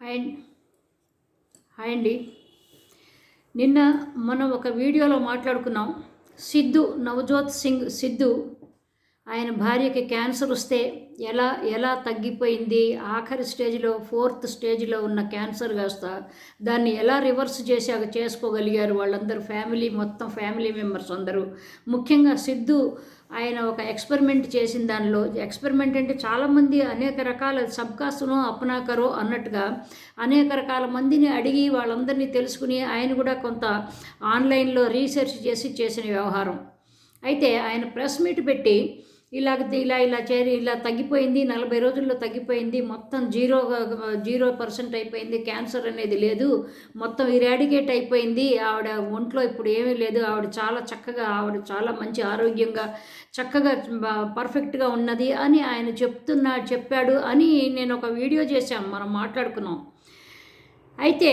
Hi hi అండి. నిన్న మనం ఒక వీడియోలో మాట్లాడుకున్నాం. సిద్ధు నవజోత్ సింగ్ సిద్ధు ఆయన భార్యకి క్యాన్సర్ వస్తే ఎలా ఎలా తగ్గిపోయింది? ఆఖరి స్టేజ్లో ఫోర్త్ స్టేజ్లో ఉన్న క్యాన్సర్ కాస్త దాన్ని ఎలా రివర్స్ చేశాక చేసుకోగలిగారు? వాళ్ళందరూ ఫ్యామిలీ మొత్తం ఫ్యామిలీ మెంబర్స్ అందరూ. ముఖ్యంగా సిద్ధు ఆయన ఒక ఎక్స్పెరిమెంట్ చేసిన దానిలో ఎక్స్పెరిమెంట్ అంటే చాలామంది అనేక రకాల సబ్కాసును అప్నాకరో అన్నట్టుగా అనేక రకాల మందిని అడిగి వాళ్ళందరినీ తెలుసుకుని ఆయన కూడా కొంత ఆన్లైన్లో రీసెర్చ్ చేసి చేసిన వ్యవహారం. అయితే ఆయన ప్రెస్ మీట్ పెట్టి ఇలా ఇలా ఇలా చేరి ఇలా తగ్గిపోయింది నలభై రోజుల్లో తగ్గిపోయింది మొత్తం జీరో జీరో పర్సెంట్ అయిపోయింది క్యాన్సర్ అనేది లేదు మొత్తం ఇరాడికేట్ అయిపోయింది. ఆవిడ ఒంట్లో ఇప్పుడు ఏమీ లేదు ఆవిడ చాలా చక్కగా ఆవిడ చాలా మంచి ఆరోగ్యంగా చక్కగా పర్ఫెక్ట్గా ఉన్నది అని ఆయన చెప్తున్నా చెప్పాడు అని నేను ఒక వీడియో చేశాను మనం మాట్లాడుకున్నాం. అయితే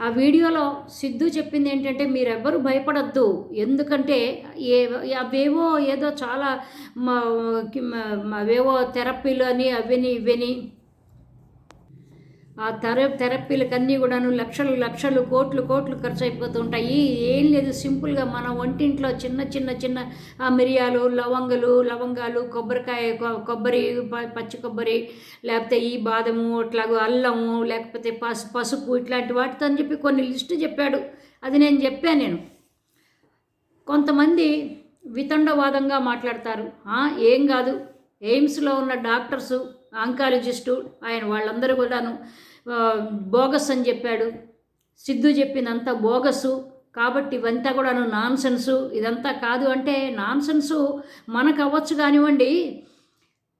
ఆ వీడియోలో సిద్ధు చెప్పింది ఏంటంటే మీరెవ్వరూ భయపడద్దు. ఎందుకంటే ఏ అవేవో ఏదో చాలా అవేవో థెరపీలు అని అవని ఇవని ఆ థెర థెరపీలకన్నీ కూడాను లక్షలు లక్షలు కోట్లు కోట్లు ఖర్చు అయిపోతూ ఉంటాయి ఏం లేదు. సింపుల్గా మన వంటింట్లో చిన్న చిన్న చిన్న మిరియాలు లవంగలు లవంగాలు కొబ్బరికాయ కొబ్బరి పచ్చి కొబ్బరి లేకపోతే ఈ బాదము అట్లాగో అల్లము లేకపోతే పసు పసుపు ఇట్లాంటి వాటితో అని చెప్పి కొన్ని లిస్టు చెప్పాడు. అది నేను చెప్పాను నేను. కొంతమంది వితండవాదంగా మాట్లాడతారు. ఏం కాదు. ఎయిమ్స్లో ఉన్న డాక్టర్సు ఆంకాలజిస్టు ఆయన వాళ్ళందరూ కూడాను బోగస్ అని చెప్పాడు. సిద్ధు చెప్పినంత బోగసు. కాబట్టి ఇవంతా కూడాను నాన్ సెన్సు ఇదంతా కాదు అంటే నాన్ సెన్సు మనకు అవ్వచ్చు కానివ్వండి.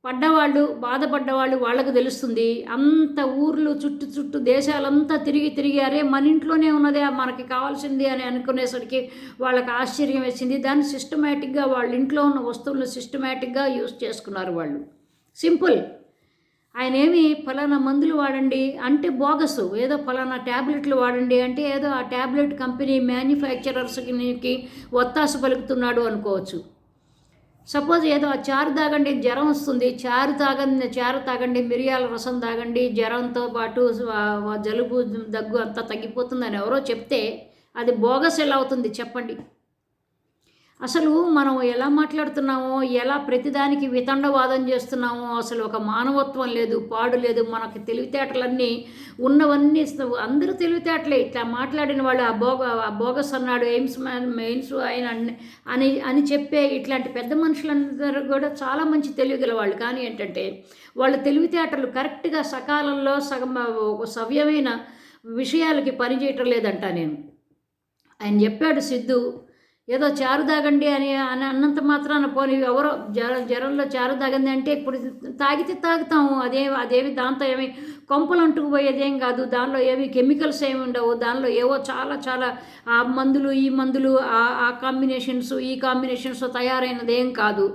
పడ్డవాళ్ళు బాధపడ్డవాళ్ళు వాళ్ళకు తెలుస్తుంది. అంత ఊర్లు చుట్టు చుట్టూ దేశాలంతా తిరిగి తిరిగారే. మన ఇంట్లోనే ఉన్నదే మనకి కావాల్సింది అని అనుకునేసరికి వాళ్ళకి ఆశ్చర్యం వేసింది. దాన్ని సిస్టమేటిక్గా వాళ్ళ ఇంట్లో ఉన్న వస్తువులను సిస్టమేటిక్గా యూస్ చేసుకున్నారు వాళ్ళు. సింపుల్ ఆయన ఏమి ఫలానా మందులు వాడండి అంటే బోగసు. ఏదో ఫలానా ట్యాబ్లెట్లు వాడండి అంటే ఏదో ఆ ట్యాబ్లెట్ కంపెనీ మ్యానుఫ్యాక్చరర్స్కి ఒత్తాసు పలుకుతున్నాడు అనుకోవచ్చు. సపోజ్ ఏదో ఆ చారు తాగండి జ్వరం వస్తుంది. చారు తాగండి చారు తాగండి మిరియాల రసం తాగండి జ్వరంతో పాటు జలుబు దగ్గు అంతా తగ్గిపోతుందని ఎవరో చెప్తే అది బోగస్ ఎలా అవుతుంది చెప్పండి. అసలు మనం ఎలా మాట్లాడుతున్నామో ఎలా ప్రతిదానికి వితండవాదం చేస్తున్నామో అసలు ఒక మానవత్వం లేదు పాడు లేదు. మనకి తెలివితేటలన్నీ ఉన్నవన్నీ అందరూ తెలివితేటలే. ఇట్లా మాట్లాడిన వాళ్ళు ఆ బోగ ఆ బోగస్ అన్నాడు ఎయిమ్స్ మ్యాన్ మెయిన్స్ ఆయన అని అని చెప్పే ఇట్లాంటి పెద్ద మనుషులందరూ కూడా చాలా మంచి తెలివిగల వాళ్ళు. కానీ ఏంటంటే వాళ్ళ తెలివితేటలు కరెక్ట్గా సకాలంలో సగం సవ్యమైన విషయాలకి పనిచేయటం లేదంట నేను. ఆయన చెప్పాడు సిద్ధు ఏదో చారు తాగండి అని అని అన్నంత మాత్రాన పోనీ ఎవరో జ్వర జ్వరంలో చారు తాగండి అంటే ఇప్పుడు తాగితే తాగుతాము. అదే అదేమి దాంతో ఏమి కొంపలు అంటుకుపోయేదేం కాదు. దానిలో ఏమి కెమికల్స్ ఏమి ఉండవు. దానిలో ఏవో చాలా చాలా ఆ మందులు ఈ మందులు ఆ కాంబినేషన్స్ ఈ కాంబినేషన్స్ తయారైనది ఏం కాదు.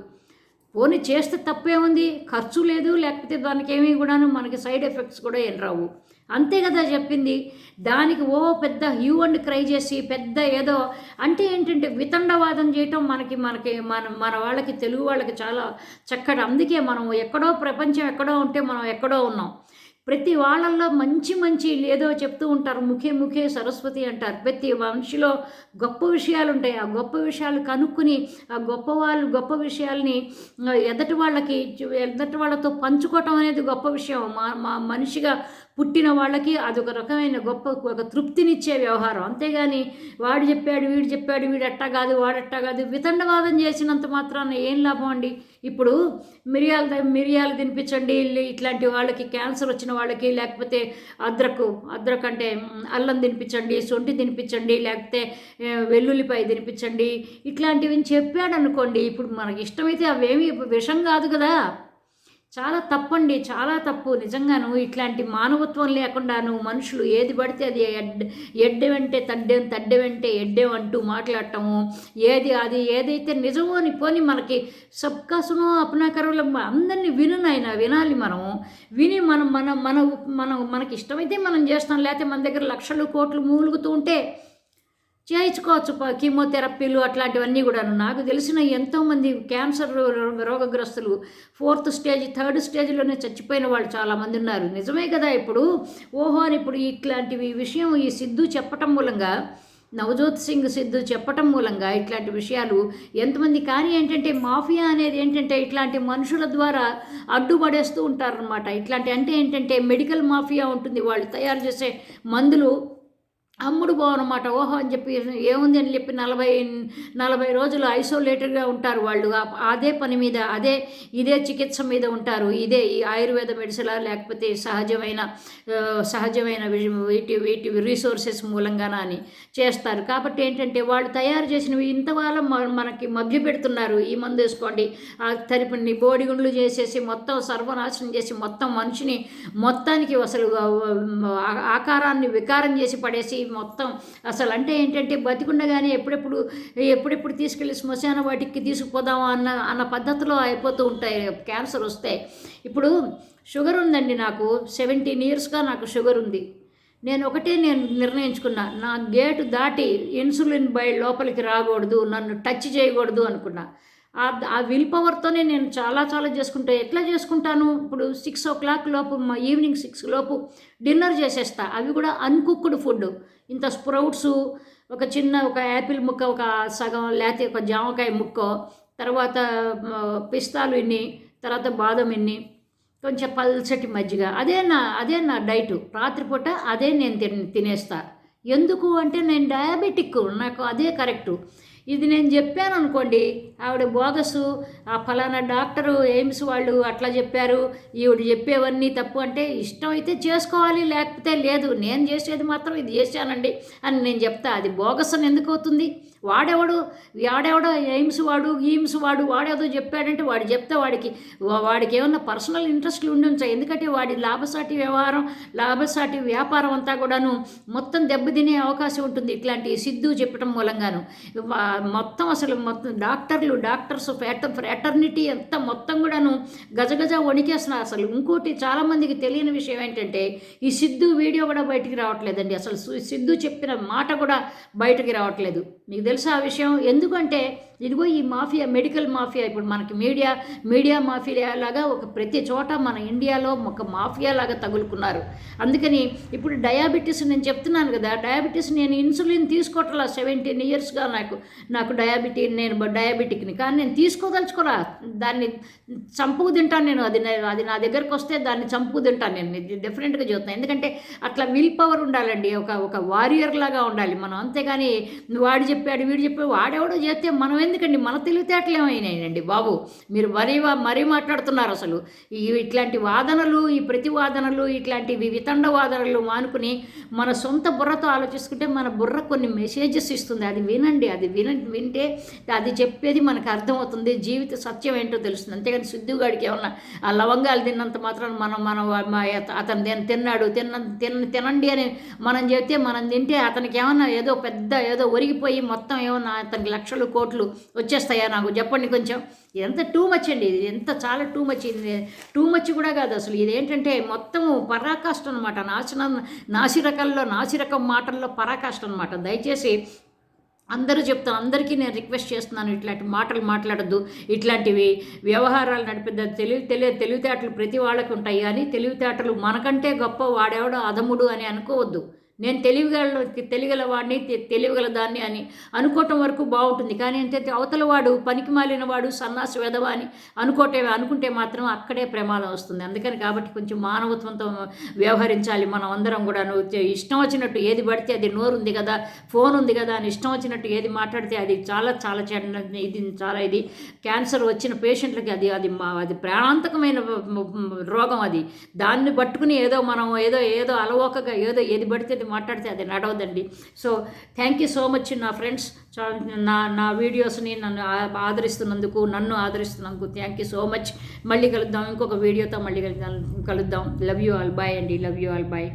పోనీ చేస్తే తప్పే ఉంది ఖర్చు లేదు లేకపోతే దానికి ఏమీ కూడాను మనకి సైడ్ ఎఫెక్ట్స్ కూడా ఏం రావు. అంతే కదా చెప్పింది. దానికి ఓ పెద్ద హ్యూ అండ్ క్రై చేసి పెద్ద ఏదో అంటే ఏంటంటే వితండవాదం చేయటం మనకి మనకి మన మన వాళ్ళకి తెలుగు వాళ్ళకి చాలా చక్కటి. అందుకే మనం ఎక్కడో ప్రపంచం ఎక్కడో ఉంటే మనం ఎక్కడో ఉన్నాం. ప్రతి వాళ్ళల్లో మంచి మంచి ఏదో చెప్తూ ఉంటారు. ముఖే ముఖే సరస్వతి అంటారు. ప్రతి మనిషిలో గొప్ప విషయాలు ఉంటాయి. ఆ గొప్ప విషయాలు కనుక్కుని ఆ గొప్ప వాళ్ళు గొప్ప విషయాల్ని ఎదటి వాళ్ళకి ఎదటి వాళ్ళతో పంచుకోవటం అనేది గొప్ప విషయం. మా మా మనిషిగా పుట్టిన వాళ్ళకి అదొక రకమైన గొప్ప ఒక తృప్తినిచ్చే వ్యవహారం. అంతేగాని వాడు చెప్పాడు వీడు చెప్పాడు వీడు అట్టా కాదు వాడట్టా కాదు వితండవాదం చేసినంత మాత్రాన ఏం లాభం అండి? ఇప్పుడు మిరియాలు మిరియాలు తినిపించండి ఇట్లాంటి వాళ్ళకి క్యాన్సర్ వచ్చిన వాళ్ళకి లేకపోతే అద్రకు అద్రక్ అంటే అల్లం తినిపించండి సొంటి తినిపించండి లేకపోతే వెల్లుల్లిపాయ తినిపించండి ఇట్లాంటివి చెప్పాడు అనుకోండి ఇప్పుడు మనకి ఇష్టమైతే అవేమి విషం కాదు కదా. చాలా తప్పండి చాలా తప్పు. నిజంగాను ఇట్లాంటి మానవత్వం లేకుండాను మనుషులు ఏది పడితే అది ఎడ్ ఎడ్డె వెంటే తడ్డెం తడ్డె వెంటే ఎడ్డెం అంటూ మాట్లాడటము. ఏది అది ఏదైతే నిజమో అని పోని మనకి సబ్కాసును అపనాకరంలో అందరినీ వినునైనా వినాలి మనం. విని మనం మన మన మనం మనకి ఇష్టమైతే మనం చేస్తాం లేకపోతే మన దగ్గర లక్షలు కోట్లు మూలుగుతూ ఉంటే చేయించుకోవచ్చు కీమోథెరపీలు అట్లాంటివన్నీ కూడా నాకు తెలిసిన ఎంతోమంది క్యాన్సర్ రో- రోగగ్రస్తులు ఫోర్త్ స్టేజ్ థర్డ్ స్టేజ్లోనే చచ్చిపోయిన వాళ్ళు చాలామంది ఉన్నారు. నిజమే కదా ఇప్పుడు? ఓహో అని ఇప్పుడు ఇట్లాంటివి విషయం ఈ సిద్ధు చెప్పటం మూలంగా నవజోత్ సింగ్ సిద్ధు చెప్పటం మూలంగా ఇట్లాంటి విషయాలు ఎంతమంది కానీ ఏంటంటే మాఫియా అనేది ఏంటంటే ఇట్లాంటి మనుషుల ద్వారా అడ్డుపడేస్తూ ఉంటారనమాట ఇట్లాంటి అంటే ఏంటంటే మెడికల్ మాఫియా ఉంటుంది. వాళ్ళు తయారు చేసే మందులు అమ్ముడు పోవన్నమాట ఓహో అని చెప్పి ఏముంది అని చెప్పి నలభై నలభై రోజులు ఐసోలేటెడ్గా ఉంటారు వాళ్ళు అదే పని మీద అదే ఇదే చికిత్స మీద ఉంటారు ఇదే ఈ ఆయుర్వేద మెడిసిన్ లేకపోతే సహజమైన సహజమైన వీటి వీటి రీసోర్సెస్ మూలంగానా అని చేస్తారు కాబట్టి ఏంటంటే వాళ్ళు తయారు చేసినవి ఇంతవాళ్ళ మనకి మభ్య పెడుతున్నారు ఈ మందు వేసుకోండి ఆ తరిపిని బోడిగుండ్లు చేసేసి మొత్తం సర్వనాశనం చేసి మొత్తం మనిషిని మొత్తానికి అసలు ఆకారాన్ని వికారం చేసి పడేసి మొత్తం అసలు అంటే ఏంటంటే బతికుండగానే ఎప్పుడెప్పుడు ఎప్పుడెప్పుడు తీసుకెళ్ళి శ్మశాన వాటికి తీసుకుపోదామా అన్న అన్న పద్ధతిలో అయిపోతూ ఉంటాయి క్యాన్సర్ వస్తాయి ఇప్పుడు షుగర్ ఉందండి నాకు సెవెంటీన్ ఇయర్స్గా నాకు షుగర్ ఉంది. నేను ఒకటే నేను నిర్ణయించుకున్నా నా గేటు దాటి ఇన్సులిన్ బై లోపలికి రాకూడదు నన్ను టచ్ చేయకూడదు అనుకున్నా. ఆ విల్ పవర్తోనే నేను చాలా చాలా చేసుకుంటా. ఎట్లా చేసుకుంటాను? ఇప్పుడు సిక్స్ ఓ క్లాక్ లోపు మా ఈవినింగ్ సిక్స్ లోపు డిన్నర్ చేసేస్తా. అవి కూడా అన్కుక్డ్ ఫుడ్ ఇంత స్ప్రౌట్స్ ఒక చిన్న ఒక యాపిల్ ముక్క ఒక సగం లేకపోతే ఒక జామకాయ ముక్క తర్వాత పిస్తాలు ఇన్ని తర్వాత బాదం ఇన్ని కొంచెం పల్చటి మజ్జిగ. అదే నా అదే నా డైట్ రాత్రిపూట అదే నేను తిన్ తినేస్తా. ఎందుకు అంటే నేను డయాబెటిక్ నాకు అదే కరెక్టు ఇది నేను చెప్పాను అనుకోండి ఆవిడ బోగసు ఆ ఫలానా డాక్టరు ఎయిమ్స్ వాళ్ళు అట్లా చెప్పారు ఈవిడ చెప్పేవన్నీ తప్పు అంటే ఇష్టం అయితే చేసుకోవాలి లేకపోతే లేదు. నేను చేసేది మాత్రం ఇది చేశానండి అని నేను చెప్తా. అది బోగస్ అని ఎందుకు అవుతుంది? వాడెవడు? వాడెవడో ఎయిమ్స్ వాడు ఈమ్స్ వాడు వాడేదో చెప్పాడంటే వాడు చెప్తే వాడికి వాడికి ఏమన్నా పర్సనల్ ఇంట్రెస్ట్లు ఉండి ఉంచాయి ఎందుకంటే వాడి లాభసాటి వ్యవహారం లాభసాటి వ్యాపారం అంతా కూడాను మొత్తం దెబ్బతినే అవకాశం ఉంటుంది. ఇట్లాంటి సిద్ధు చెప్పడం మూలంగాను. వా- మొత్తం అసలు మొత్తం డాక్టర్లు డాక్టర్స్ ఫ్యాటర్ ఫ్రాటర్నిటీ అంతా మొత్తం కూడాను గజగజ వణికేస్తున్నారు అసలు. ఇంకోటి చాలామందికి తెలియని విషయం ఏంటంటే ఈ సిద్ధు వీడియో కూడా బయటికి రావట్లేదండి. అసలు సిద్ధు చెప్పిన మాట కూడా బయటికి రావట్లేదు. మీకు తెలుసా ఆ విషయం? ఎందుకంటే ఇదిగో ఈ మాఫియా మెడికల్ మాఫియా ఇప్పుడు మనకి మీడియా మీడియా మాఫియా లాగా ఒక ప్రతి చోట మన ఇండియాలో ఒక మాఫియా లాగా తగులుకున్నారు. అందుకని ఇప్పుడు డయాబెటీస్ నేను చెప్తున్నాను కదా డయాబెటీస్ నేను ఇన్సులిన్ తీసుకోవట్లా సెవెంటీన్ ఇయర్స్గా నాకు నాకు డయాబెటీ నేను డయాబెటిక్ని. కానీ నేను తీసుకోదలుచుకోరా దాన్ని చంపుకు తింటాను నేను అది అది నా దగ్గరకు వస్తే దాన్ని చంపుకు తింటాను నేను. డిఫరెంట్గా చూస్తాను ఎందుకంటే అట్లా విల్ పవర్ ఉండాలండి ఒక ఒక వారియర్ లాగా ఉండాలి మనం. అంతేగాని వాడు చెప్పాడు వీడు చెప్పాడు వాడెవడో చేస్తే మనమే ఎందుకండి? మన తెలివితేటలు ఏమైనాయండి బాబు. మీరు మరీ వా- మరీ మాట్లాడుతున్నారు అసలు. ఈ ఇట్లాంటి వాదనలు ఈ ప్రతివాదనలు ఇట్లాంటివి వితండ వాదనలు మానుకుని మన సొంత బుర్రతో ఆలోచిస్తుంటే మన బుర్ర కొన్ని మెసేజెస్ ఇస్తుంది. అది వినండి. అది విన వింటే అది చెప్పేది మనకు అర్థమవుతుంది. జీవిత సత్యం ఏంటో తెలుస్తుంది. అంతేగాని సిద్ధుగాడికి ఏమన్నా ఆ లవంగాలు తిన్నంత మాత్రం మనం మనం అతను తిన- తిన్నాడు తిన్న తిన తినండి అని మనం చెప్తే మనం తింటే అతనికి ఏమన్నా ఏదో పెద్ద ఏదో ఒరిగిపోయి మొత్తం ఏమన్నా అతనికి లక్షలు కోట్లు వచ్చేస్తాయా నాకు చెప్పండి కొంచెం. ఇదంతా టూ మచ్ అండి. ఇది ఎంత చాలా టూ మచ్ ఇది టూ మచ్ కూడా కాదు అసలు. ఇది ఏంటంటే మొత్తం పరాకాష్ట అనమాట నాశనం నాసిరకల్లో నాసిరకం మాటల్లో పరాకాష్ట అనమాట దయచేసి అందరూ చెప్తాను అందరికీ నేను రిక్వెస్ట్ చేస్తున్నాను ఇట్లాంటి మాటలు మాట్లాడద్దు. ఇట్లాంటివి వ్యవహారాలు నడిపేద్ద తెలివి తెలియ తెలివితేటలు ప్రతి వాళ్ళకి ఉంటాయి. కానీ తెలివితేటలు మనకంటే గొప్ప వాడెవడో అదముడు అని అనుకోవద్దు. నేను తెలివిగల తెలియగలవాడిని తె- తెలియగల దాన్ని అని అనుకోవటం వరకు బాగుంటుంది. కానీ ఏంటంటే అవతల వాడు పనికి మాలిన వాడు సన్నాసి వెధవ అని అనుకోటే అనుకుంటే మాత్రం అక్కడే ప్రమాదం వస్తుంది. అందుకని కాబట్టి కొంచెం మానవత్వంతో వ్యవహరించాలి మనం అందరం కూడా ఇష్టం వచ్చినట్టు ఏది పడితే అది నోరు ఉంది కదా ఫోన్ ఉంది కదా అని ఇష్టం వచ్చినట్టు ఏది మాట్లాడితే అది చాలా చాలా చెడ్డ ఇది చాలా ఇది క్యాన్సర్ వచ్చిన పేషెంట్లకి అది అది మా- అది ప్రాణాంతకమైన రోగం అది. దాన్ని పట్టుకుని ఏదో మనం ఏదో ఏదో అలవోకగా ఏదో ఏది పడితే ఏది మాట్లాడితే అది నడవదండి. So thank you so much నా ఫ్రెండ్స్ నా నా వీడియోస్ని నన్ను ఆ- ఆదరిస్తున్నందుకు నన్ను ఆదరిస్తున్నందుకు థ్యాంక్ యూ సో మచ్ మళ్ళీ కలుద్దాం ఇంకొక వీడియోతో మళ్ళీ కలుద్దాం కలుద్దాం. లవ్ యూ ఆల్ బాయ్ అండి. Love you all bye